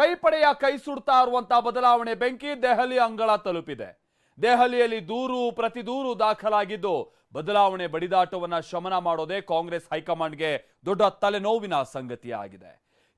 ಕೈಪಡೆಯ ಕೈ ಸುಡ್ತಾ ಇರುವಂತಹ ಬದಲಾವಣೆ ಬೆಂಕಿ ದೆಹಲಿ ಅಂಗಳ ತಲುಪಿದೆ. ದೆಹಲಿಯಲ್ಲಿ ದೂರು ಪ್ರತಿ ದೂರು ದಾಖಲಾಗಿದ್ದು, ಬದಲಾವಣೆ ಬಡಿದಾಟವನ್ನ ಶಮನ ಮಾಡೋದೇ ಕಾಂಗ್ರೆಸ್ ಹೈಕಮಾಂಡ್ಗೆ ದೊಡ್ಡ ತಲೆನೋವಿನ ಸಂಗತಿಯಾಗಿದೆ.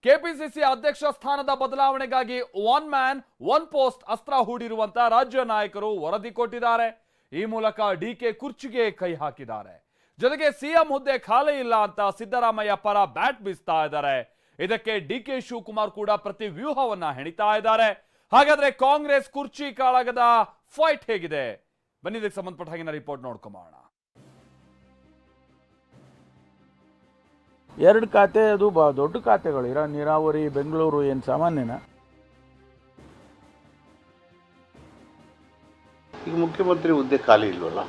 ಕೆಪಿಸಿಸಿ ಅಧ್ಯಕ್ಷ ಸ್ಥಾನದ ಬದಲಾವಣೆಗಾಗಿ ಒನ್ ಮ್ಯಾನ್, ಒನ್ ಪೋಸ್ಟ್ ಅಸ್ತ್ರ ಹೂಡಿರುವಂತಹ ರಾಜ್ಯ ನಾಯಕರು ವರದಿ ಕೊಟ್ಟಿದ್ದಾರೆ. ಈ ಮೂಲಕ ಡಿಕೆ ಕುರ್ಚಿಗೆ ಕೈ ಹಾಕಿದ್ದಾರೆ. ಜೊತೆಗೆ ಸಿಎಂ ಹುದ್ದೆ ಖಾಲಿ ಇಲ್ಲ ಅಂತ ಸಿದ್ದರಾಮಯ್ಯ ಪರ ಬ್ಯಾಟ್ ಬೀಸ್ತಾ ಇದ್ದಾರೆ. ಇದಕ್ಕೆ ಡಿ ಕೆ ಶಿವಕುಮಾರ್ ಕೂಡ ಪ್ರತಿ ವ್ಯೂಹವನ್ನ ಹೆಣಿತಾ ಇದ್ದಾರೆ. ಹಾಗಾದ್ರೆ ಕಾಂಗ್ರೆಸ್ ಕುರ್ಚಿ ಕಾಳಗದ ಫೈಟ್ ಹೇಗಿದೆ? ಬನ್ನಿ ಇದಕ್ಕೆ ಸಂಬಂಧಪಟ್ಟ ಹಾಗಿನ ರಿಪೋರ್ಟ್ ನೋಡ್ಕೊಂಬೋಣ ಎರಡು ಖಾತೆ ಅದು ಬ ದೊಡ್ಡ ಖಾತೆಗಳು. ಇರೋ ನೀರಾವರಿ ಬೆಂಗಳೂರು ಏನು ಸಾಮಾನ್ಯನ? ಈಗ ಮುಖ್ಯಮಂತ್ರಿ ಹುದ್ದೆ ಖಾಲಿ ಇಲ್ವಲ್ಲ?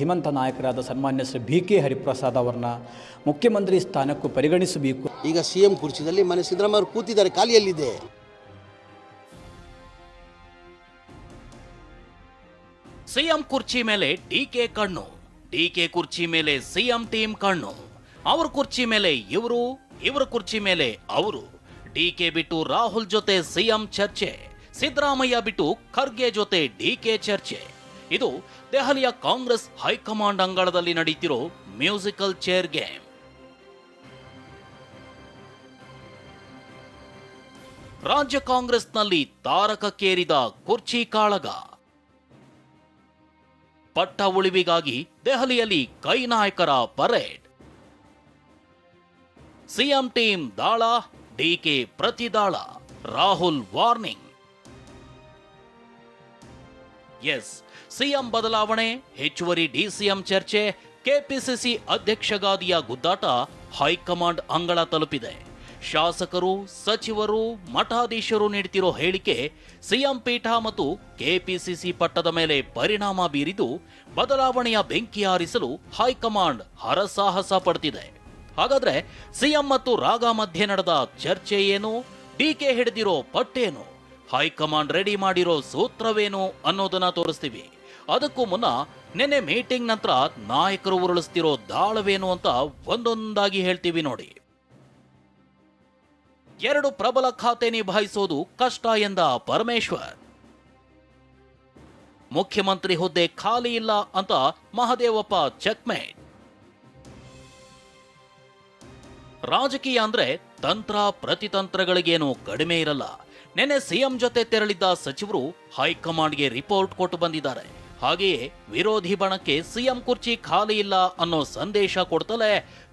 ಧೀಮಂತ ನಾಯಕರಾದ ಸನ್ಮಾನ್ಯ ಶ್ರೀ ಬಿ ಕೆ ಹರಿಪ್ರಸಾದ್ ಅವರನ್ನ ಮುಖ್ಯಮಂತ್ರಿ ಸ್ಥಾನಕ್ಕೂ ಪರಿಗಣಿಸಬೇಕು. ಈಗ ಸಿ ಎಂ ಕುರ್ಚಿದಲ್ಲಿ ಮನೆ ಸಿದ್ದರಾಮಯ್ಯ ಅವರು ಕೂತಿದ್ದಾರೆ ಖಾಲಿಯಲ್ಲಿದೆ. ಸಿಎಂ ಕುರ್ಚಿ ಮೇಲೆ ಡಿಕೆ ಕಣ್ಣು ಡಿಕೆ ಕುರ್ಚಿ ಮೇಲೆ ಸಿಎಂ ಟೀಮ್ ಕಣ್ಣು. ಅವ್ರ ಕುರ್ಚಿ ಮೇಲೆ ಇವರು ಇವರ ಕುರ್ಚಿ ಮೇಲೆ ಅವರು. ಡಿಕೆ ಬಿಟ್ಟು ರಾಹುಲ್ ಜೊತೆ ಸಿಎಂ ಚರ್ಚೆ ಸಿದ್ದರಾಮಯ್ಯ ಬಿಟ್ಟು ಖರ್ಗೆ ಜೊತೆ ಡಿಕೆ ಚರ್ಚೆ. ಇದು ದೆಹಲಿಯ ಕಾಂಗ್ರೆಸ್ ಹೈಕಮಾಂಡ್ ಅಂಗಳದಲ್ಲಿ ನಡೀತಿರೋ ಮ್ಯೂಸಿಕಲ್ ಚೇರ್ ಗೇಮ್. ರಾಜ್ಯ ಕಾಂಗ್ರೆಸ್ನಲ್ಲಿ ತಾರಕಕ್ಕೇರಿದ ಕುರ್ಚಿ ಕಾಳಗ. ಪಟ್ಟ ಉಳಿವಿಗಾಗಿ ದೆಹಲಿಯಲ್ಲಿ ಕೈ ನಾಯಕರ ಪರೇಡ್. ಸಿಎಂ ಟೀಮ್ ದಾಳ, ಡಿಕೆ ಪ್ರತಿದಾಳ, ರಾಹುಲ್ ವಾರ್ನಿಂಗ್. ಎಸ್. ಸಿಎಂ ಬದಲಾವಣೆ, ಹೆಚ್ಚುವರಿ ಡಿಸಿಎಂ ಚರ್ಚೆ ಕೆಪಿಸಿಸಿ ಅಧ್ಯಕ್ಷಗಾದಿಯ ಗುದ್ದಾಟ ಹೈಕಮಾಂಡ್ ಅಂಗಳ ತಲುಪಿದೆ. ಶಾಸಕರು, ಸಚಿವರು, ಮಠಾಧೀಶರು ನೀಡ್ತಿರೋ ಹೇಳಿಕೆ ಸಿಎಂ ಪೀಠ ಮತ್ತು ಕೆಪಿಸಿಸಿ ಪಟ್ಟದ ಮೇಲೆ ಪರಿಣಾಮ ಬೀರಿದು ಬದಲಾವಣೆಯ ಬೆಂಕಿ ಆರಿಸಲು ಹೈಕಮಾಂಡ್ ಹರಸಾಹಸ ಪಡ್ತಿದೆ. ಹಾಗಾದ್ರೆ ಸಿಎಂ ಮತ್ತು ರಾಗ ಮಧ್ಯೆ ನಡೆದ ಚರ್ಚೆ ಏನು? ಡಿಕೆ ಹಿಡಿದಿರೋ ಪಟ್ಟೇನು? ಹೈಕಮಾಂಡ್ ರೆಡಿ ಮಾಡಿರೋ ಸೂತ್ರವೇನು ಅನ್ನೋದನ್ನ ತೋರಿಸ್ತೀವಿ. ಅದಕ್ಕೂ ಮುನ್ನ ನಿನ್ನೆ ಮೀಟಿಂಗ್ ನಂತರ ನಾಯಕರು ಉರುಳಿಸ್ತಿರೋ ದಾಳವೇನು ಅಂತ ಒಂದೊಂದಾಗಿ ಹೇಳ್ತೀವಿ ನೋಡಿ. ಎರಡು ಪ್ರಬಲ ಖಾತೆ ನಿಭಾಯಿಸೋದು ಕಷ್ಟ ಎಂದ ಪರಮೇಶ್ವರ್. ಮುಖ್ಯಮಂತ್ರಿ ಹುದ್ದೆ ಖಾಲಿ ಇಲ್ಲ ಅಂತ ಮಹದೇವಪ್ಪ ಚೆಕ್ಮೇಟ್. ರಾಜಕೀಯ ಅಂದ್ರೆ ತಂತ್ರ ಪ್ರತಿತಂತ್ರಗಳಿಗೇನು ಕಡಿಮೆ ಇರಲ್ಲ. ನೆನೆ ಸಿಎಂ ಜೊತೆ ತೆರಳಿದ್ದ ಸಚಿವರು ಹೈಕಮಾಂಡ್ಗೆ ರಿಪೋರ್ಟ್ ಕೊಟ್ಟು ಬಂದಿದ್ದಾರೆ. ಹಾಗೆಯೇ ವಿರೋಧಿ ಬಣಕ್ಕೆ ಸಿಎಂ ಕುರ್ಚಿ ಖಾಲಿ ಇಲ್ಲ ಅನ್ನೋ ಸಂದೇಶ ಕೊಡ್ತಲೇ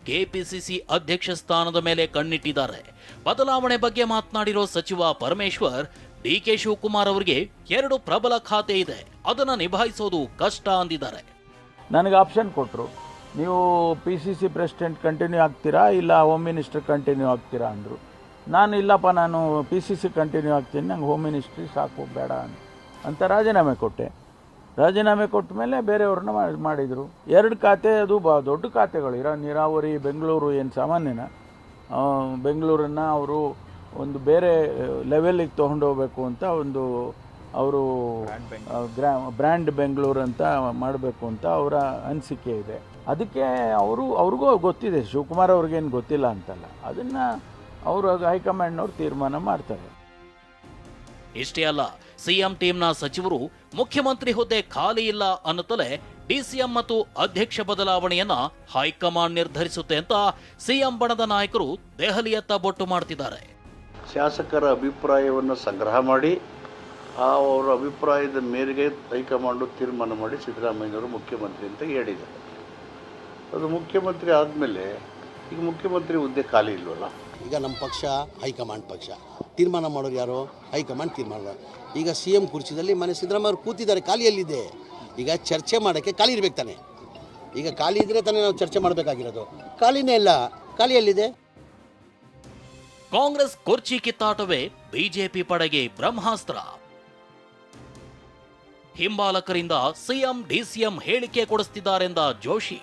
ಕೆಪಿಸಿಸಿ ಅಧ್ಯಕ್ಷ ಸ್ಥಾನದ ಮೇಲೆ ಕಣ್ಣಿಟ್ಟಿದ್ದಾರೆ. ಬದಲಾವಣೆ ಬಗ್ಗೆ ಮಾತನಾಡಿರೋ ಸಚಿವ ಪರಮೇಶ್ವರ್ ಡಿ ಕೆ ಶಿವಕುಮಾರ್ ಅವರಿಗೆ ಎರಡು ಪ್ರಬಲ ಖಾತೆ ಇದೆ. ಅದನ್ನ ನಿಭಾಯಿಸೋದು ಕಷ್ಟ ಅಂದಿದ್ದಾರೆ. ನನಗೆ ಆಪ್ಷನ್ ಕೊಟ್ಟರು ನೀವು P C C president continue ಆಗ್ತೀರಾ ಇಲ್ಲ ಹೋಮ್ ಮಿನಿಸ್ಟರ್ ಕಂಟಿನ್ಯೂ ಆಗ್ತೀರಾ ಅಂದರು. ನಾನು ಇಲ್ಲಪ್ಪ ನಾನು ಪಿ ಸಿ ಸಿ ಕಂಟಿನ್ಯೂ ಆಗ್ತೀನಿ ನಂಗೆ ಹೋಮ್ ಮಿನಿಸ್ಟ್ರಿ ಸಾಕು ಬೇಡ ಅಂತ. ಅಂತ ರಾಜೀನಾಮೆ ಕೊಟ್ಟೆ. ರಾಜೀನಾಮೆ ಕೊಟ್ಟ ಮೇಲೆ ಬೇರೆಯವ್ರನ್ನ ಮಾಡಿ- ಮಾಡಿದರು. ಎರಡು ಖಾತೆ ಅದು ಬ ದೊಡ್ಡ ಖಾತೆಗಳು. ಇರೋ ನೀರಾವರಿ ಬೆಂಗಳೂರು ಏನು ಸಾಮಾನ್ಯನ? ಬೆಂಗಳೂರನ್ನು ಬೆಂಗಳೂರನ್ನ ಅವರು ಒಂದು ಬೇರೆ ಲೆವೆಲಿಗೆ ತೊಗೊಂಡೋಗ್ಬೇಕು ಅಂತ ಒಂದು ಅವರು ಗ್ರಾ ಬ್ರ್ಯಾಂಡ್ ಬೆಂಗಳೂರು ಅಂತ ಮಾಡಬೇಕು ಅಂತ ಅವರ ಅನಿಸಿಕೆ ಇದೆ. ಅದಕ್ಕೆ ಅವರು ಅವ್ರಿಗೂ ಗೊತ್ತಿದೆ. ಶಿವಕುಮಾರ್ ಅವ್ರಿಗೇನು ಗೊತ್ತಿಲ್ಲ ಅಂತಲ್ಲ. ಅದನ್ನು ಅವರು ಹೈಕಮಾಂಡ್ನವ್ರು ತೀರ್ಮಾನ ಮಾಡ್ತಾರೆ. ಇಷ್ಟೇ ಅಲ್ಲ ಸಿಎಂ ಟೀಮ್ನ ಸಚಿವರು ಮುಖ್ಯಮಂತ್ರಿ ಹುದ್ದೆ ಖಾಲಿ ಇಲ್ಲ ಅನ್ನುತ್ತಲೇ ಡಿಸಿಎಂ ಮತ್ತು ಅಧ್ಯಕ್ಷ ಬದಲಾವಣೆಯನ್ನ ಹೈಕಮಾಂಡ್ ನಿರ್ಧರಿಸುತ್ತೆ ಅಂತ ಸಿಎಂ ಬಣದ ನಾಯಕರು ದೆಹಲಿಯತ್ತ ಬೊಟ್ಟು ಮಾಡ್ತಿದ್ದಾರೆ. ಶಾಸಕರ ಅಭಿಪ್ರಾಯವನ್ನು ಸಂಗ್ರಹ ಮಾಡಿ ಆ ಅವರ ಅಭಿಪ್ರಾಯದ ಮೇರೆಗೆ ಹೈಕಮಾಂಡು ತೀರ್ಮಾನ ಮಾಡಿ ಸಿದ್ದರಾಮಯ್ಯನವರು ಮುಖ್ಯಮಂತ್ರಿ ಅಂತ ಹೇಳಿದ್ದಾರೆ. ಅದು ಮುಖ್ಯಮಂತ್ರಿ ಆದಮೇಲೆ ಈಗ ಮುಖ್ಯಮಂತ್ರಿ ಹುದ್ದೆ ಖಾಲಿ ಇಲ್ವಲ್ಲ? ಈಗ ನಮ್ಮ ಪಕ್ಷ, ಹೈಕಮಾಂಡ್ ಪಕ್ಷ. ತೀರ್ಮಾನ ಮಾಡೋರು ಯಾರು? ಹೈಕಮಾಂಡ್ ತೀರ್ಮಾನ. ಈಗ ಸಿ ಎಂ ಕುರ್ಚಿದಲ್ಲಿ ಮನೆ ಸಿದ್ದರಾಮಯ್ಯ ಕೂತಿದ್ದಾರೆ, ಖಾಲಿಯಲ್ಲಿದೆ. ಈಗ ಚರ್ಚೆ ಮಾಡೋಕ್ಕೆ ಖಾಲಿ ಇರ್ಬೇಕು ತಾನೆ. ಈಗ ಖಾಲಿ ಇದ್ರೆ ತಾನೇ ನಾವು ಚರ್ಚೆ ಮಾಡಬೇಕಾಗಿರೋದು. ಖಾಲಿನೇ ಇಲ್ಲ. ಖಾಲಿಯಲ್ಲಿದೆ. ಕಾಂಗ್ರೆಸ್ ಕುರ್ಚಿ ಕಿತ್ತಾಟವೇ ಬಿಜೆಪಿ ಪಡೆಗೆ ಬ್ರಹ್ಮಾಸ್ತ್ರ. ಹಿಂಬಾಲಕರಿಂದ ಸಿಎಂ ಡಿಸಿಎಂ ಹೇಳಿಕೆ ಕೊಡಿಸ್ತಿದ್ದಾರೆಂದ ಜೋಶಿ.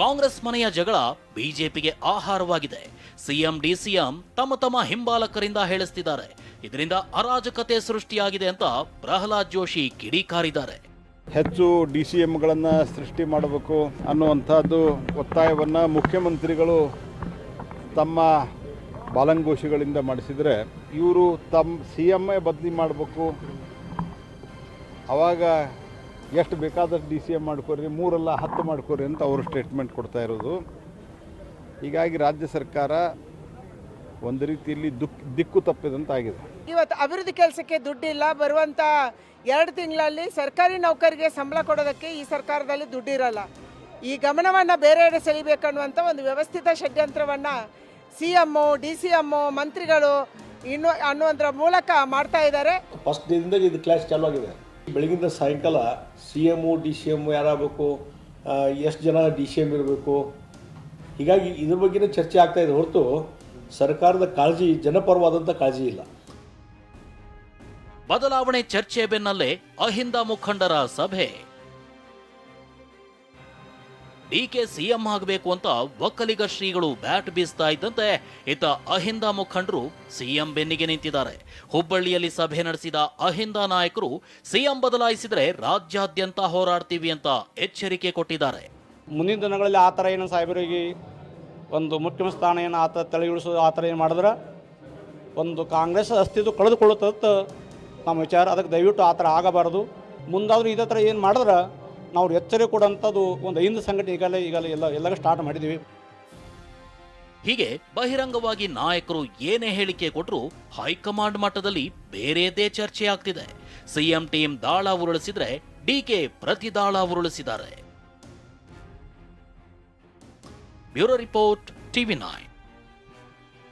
ಕಾಂಗ್ರೆಸ್ ಮನೆಯ ಜಗಳ ಬಿಜೆಪಿಗೆ ಆಹಾರವಾಗಿದೆ. ಸಿಎಂ, ಡಿಸಿಎಂ ತಮ್ಮ ತಮ್ಮ ಹಿಂಬಾಲಕರಿಂದ ಹೇಳಿಸ್ತಿದ್ದಾರೆ. ಇದರಿಂದ ಅರಾಜಕತೆ ಸೃಷ್ಟಿಯಾಗಿದೆ ಅಂತ ಪ್ರಹ್ಲಾದ್ ಜೋಶಿ ಕಿಡಿಕಾರಿದ್ದಾರೆ. ಹೆಚ್ಚು ಡಿ ಸಿ ಎಮ್ಗಳನ್ನು ಸೃಷ್ಟಿ ಮಾಡಬೇಕು ಅನ್ನುವಂಥದ್ದು ಒತ್ತಾಯವನ್ನು ಮುಖ್ಯಮಂತ್ರಿಗಳು ತಮ್ಮ ಬಾಲಂಗೋಷಿಗಳಿಂದ ಮಾಡಿಸಿದರೆ ಇವರು ತಮ್ಮ ಸಿ ಎಮ್ಮೇ ಬದಲಿ ಮಾಡಬೇಕು. ಅವಾಗ ಎಷ್ಟು ಬೇಕಾದಷ್ಟು ಡಿ ಸಿ ಎಂ ಮಾಡ್ಕೊರಿ ಮೂರಲ್ಲ ಹತ್ತು ಮಾಡ್ಕೊರಿ ಅಂತ ಅವರು ಸ್ಟೇಟ್ಮೆಂಟ್ ಕೊಡ್ತಾ ಇರೋದು. ಹೀಗಾಗಿ ರಾಜ್ಯ ಸರ್ಕಾರ ಒಂದು ರೀತಿಯಲ್ಲಿ ದುಕ್ ದಿಕ್ಕು ತಪ್ಪಿದಂತಾಗಿದೆ. ಇವತ್ತು ಅಭಿವೃದ್ಧಿ ಕೆಲಸಕ್ಕೆ ದುಡ್ಡಿಲ್ಲ ಬರುವಂಥ ಎರಡು ತಿಂಗಳಲ್ಲಿ ಸರ್ಕಾರಿ ನೌಕರಿಗೆ ಸಂಬಳ ಕೊಡೋದಕ್ಕೆ ಈ ಸರ್ಕಾರದಲ್ಲಿ ದುಡ್ಡಿರಲ್ಲ. ಈ ಗಮನವನ್ನು ಬೇರೆಡೆ ಸೆಳಿಬೇಕನ್ನುವಂಥ ಒಂದು ವ್ಯವಸ್ಥಿತ ಷಡ್ಯಂತ್ರವನ್ನು C M D C M ಮಂತ್ರಿಗಳು ಇನ್ನು ಅನ್ನುವಂಥರ ಮೂಲಕ ಮಾಡ್ತಾ ಇದ್ದಾರೆ. ಫಸ್ಟ್ ಇದು ಕ್ಲಾಸ್ ಚಾಲೂ ಆಗಿದೆ ಬೆಳಗಿಂದ ಸಾಯಂಕಾಲ C M D C M ಯಾರಾಗಬೇಕು ಎಷ್ಟು ಜನ ಡಿ ಸಿ ಎಂ ಇರಬೇಕು? ಹೀಗಾಗಿ ಇದ್ರ ಬಗ್ಗೆನೇ ಚರ್ಚೆ ಆಗ್ತಾ ಇದೆ ಹೊರತು ಸರ್ಕಾರದ ಕಾಳಜಿ ಜನಪರವಾದಂಥ ಕಾಳಜಿ ಇಲ್ಲ. ಬದಲಾವಣೆ ಚರ್ಚೆ ಬೆನ್ನಲ್ಲೇ ಅಹಿಂದ ಮುಖಂಡರ ಸಭೆ. ಡಿಕೆ ಸಿಎಂ ಆಗಬೇಕು ಅಂತ ಒಕ್ಕಲಿಗ ಶ್ರೀಗಳು ಬ್ಯಾಟ್ ಬೀಸ್ತಾ ಇದ್ದಂತೆ ಇತ್ತ ಅಹಿಂದ ಮುಖಂಡರು ಸಿಎಂ ಬೆನ್ನಿಗೆ ನಿಂತಿದ್ದಾರೆ. ಹುಬ್ಬಳ್ಳಿಯಲ್ಲಿ ಸಭೆ ನಡೆಸಿದ ಅಹಿಂದ ನಾಯಕರು ಸಿಎಂ ಬದಲಾಯಿಸಿದರೆ ರಾಜ್ಯಾದ್ಯಂತ ಹೋರಾಡ್ತೀವಿ ಅಂತ ಎಚ್ಚರಿಕೆ ಕೊಟ್ಟಿದ್ದಾರೆ. ಮುಂದಿನ ದಿನಗಳಲ್ಲಿ ಆ ಥರ ಏನು ಸಾಹೇಬರಿಗೆ ಒಂದು ಮುಖ್ಯಮಂತ್ರಿ ಸ್ಥಾನ ಏನು ಆ ಥರ ಆ ಥರ ಏನು ಮಾಡಿದ್ರೆ ಒಂದು ಕಾಂಗ್ರೆಸ್ ಅಸ್ತಿತ್ವ ಕಳೆದುಕೊಳ್ಳುತ್ತ ನಮ್ಮ ವಿಚಾರ. ಅದಕ್ಕೆ ದಯವಿಟ್ಟು ಆ ಥರ ಆಗಬಾರ್ದು. ಮುಂದಾದರೂ ಇದೇ ಥರ ಏನು ಮಾಡಿದ್ರೆ ನಾವು ಎಚ್ಚರಿಕೆ ಕೊಡುವಂಥದ್ದು ಒಂದು ಐದು ಸಂಘಟನೆ ಈಗಲೇ ಈಗಲೇ ಎಲ್ಲ ಎಲ್ಲಾಗ ಸ್ಟಾರ್ಟ್ ಮಾಡಿದ್ದೀವಿ. ಹೀಗೆ ಬಹಿರಂಗವಾಗಿ ನಾಯಕರು ಏನೇ ಹೇಳಿಕೆ ಕೊಟ್ಟರೂ ಹೈಕಮಾಂಡ್ ಮಟ್ಟದಲ್ಲಿ ಬೇರೆದೇ ಚರ್ಚೆ ಆಗ್ತಿದೆ. ಸಿಎಂ ಟೀಮ್ ದಾಳ ಉರುಳಿಸಿದ್ರೆ ಡಿಕೆ ಪ್ರತಿ ದಾಳ ಉರುಳಿಸಿದ್ದಾರೆ. Bureau report TV nine.